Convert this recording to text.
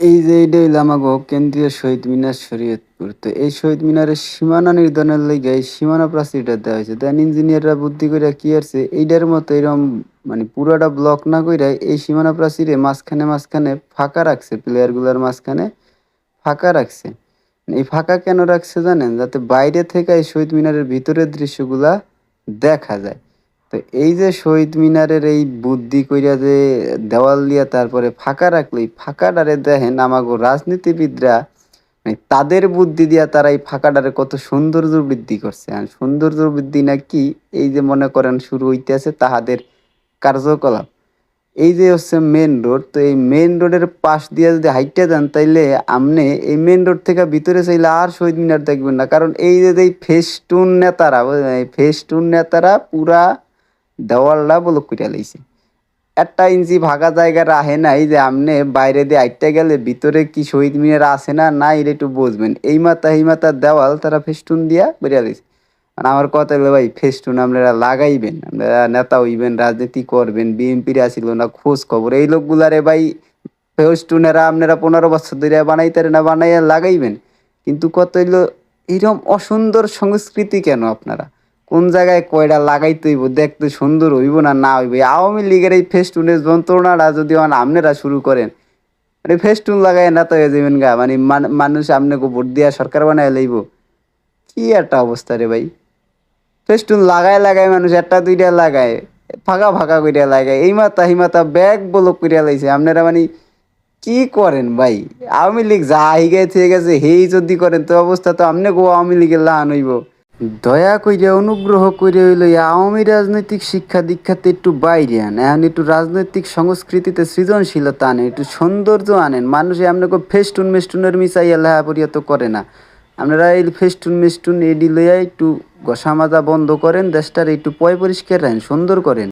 এই যে এইটা হইল কেন্দ্রীয় শহীদ মিনার শরীয়তপুর। তো এই শহীদ মিনারের সীমানা নির্ধারণের লেগে এই সীমানা প্রাচীরটা দেওয়া হয়েছে। দেন ইঞ্জিনিয়াররা বুদ্ধি করে কি আসছে এইটার মতো এরকম মানে পুরোটা ব্লক না কইরা এই সীমানা প্রাচীরে মাঝখানে মাঝখানে ফাঁকা রাখছে প্লেয়ারগুলার মাঝখানে ফাঁকা রাখছে। এই ফাঁকা কেন রাখছে জানেন? যাতে বাইরে থেকে এই শহীদ মিনারের ভিতরের দৃশ্যগুলা দেখা যায়। তো এই যে শহীদ মিনারের এই বুদ্ধি কইরা যে দেওয়াল দিয়া তারপরে ফাঁকা রাখলেই ফাঁকাটারে দেখেন আমাগো রাজনীতিবিদরা মানে তাদের বুদ্ধি দিয়া তারা এই ফাঁকাটারে কত সৌন্দর্য বৃদ্ধি করছে। আর সৌন্দর্য বৃদ্ধি না কি এই যে মনে করেন শুরু হইতেছে তাহাদের কার্যকলাপ। এই যে হচ্ছে মেন রোড তো এই মেন রোডের পাশ দিয়ে যদি হাইটে যান তাইলে আপনি এই মেন রোড থেকে ভিতরে চাইলে আর শহীদ মিনার দেখবেন না। কারণ এই যে এই ফেস্টুন নেতারা ফেস্টুন নেতারা পুরা দেওয়ালটা ব্লক করে লাইছে। একটা ইঞ্চি ভাগা জায়গা রাহে নাই যে আপনি বাইরে দিয়ে আইটটা গেলে ভিতরে কি শহীদ মিনার আছে না না এটা একটু বুঝবেন। এই মাথা, এই মাথার দেওয়াল তারা ফেস্টুন দিয়া বেরিয়ে দিছে মানে আমার কথা হলো ভাই, ফেস্টুন আপনারা লাগাইবেন, আপনারা নেতা হইবেন, রাজনীতি করবেন, বিএনপির আসিল না, খোঁজ খবর। এই লোকগুলারে ভাই, ফেস্টুনেরা আপনারা পনেরো বছর ধরে বানাইতারে না বানাইয়া লাগাইবেন। কিন্তু কত হইল এরকম অসুন্দর সংস্কৃতি কেন আপনারা? কোন জায়গায় কয়টা লাগাইতে হইব, দেখতে সুন্দর হইব না না হইব? আওয়ামী লীগের এই ফেস্টুনের যন্ত্রণাটা যদি আপনারা শুরু করেন মানে ফেস্টুন লাগাই না তো যাবেন গা? মানে মানুষ আপনাকে ভোট দিয়া সরকার বানায় লইব। কি একটা অবস্থা রে ভাই? ফেস্টুন লাগায় লাগায় মানুষ একটা দুইটা লাগায়, ফাঁকা ফাঁকা কইরা লাগায়, এই মাথা এই মাথা ব্যাগ ব্লক কইরা লাইছে। আপনারা মানে কি করেন ভাই? আওয়ামী লীগ যা হিগে থেকে গেছে, হেই যদি করেন তো অবস্থা তো আপনি গো আওয়ামী লীগের লাহান হইব। দয়া কইরা, অনুগ্রহ করে হইল আওয়ামী রাজনৈতিক শিক্ষা দীক্ষাতে একটু বাইরে আন এখন একটু রাজনৈতিক সংস্কৃতিতে সৃজনশীলতা আনেন, একটু সৌন্দর্য আনেন। মানুষে আপনাকে ফেস্টুন মেস্টুনের মিশাইয়া লেহা পরিহত করে না। আপনারা এই ফেস্টুন মেস্টুন এডি লইয়া একটু গসামাজা বন্ধ করেন, দেশটার একটু পয় পরিষ্কার রাখেন, সুন্দর করেন।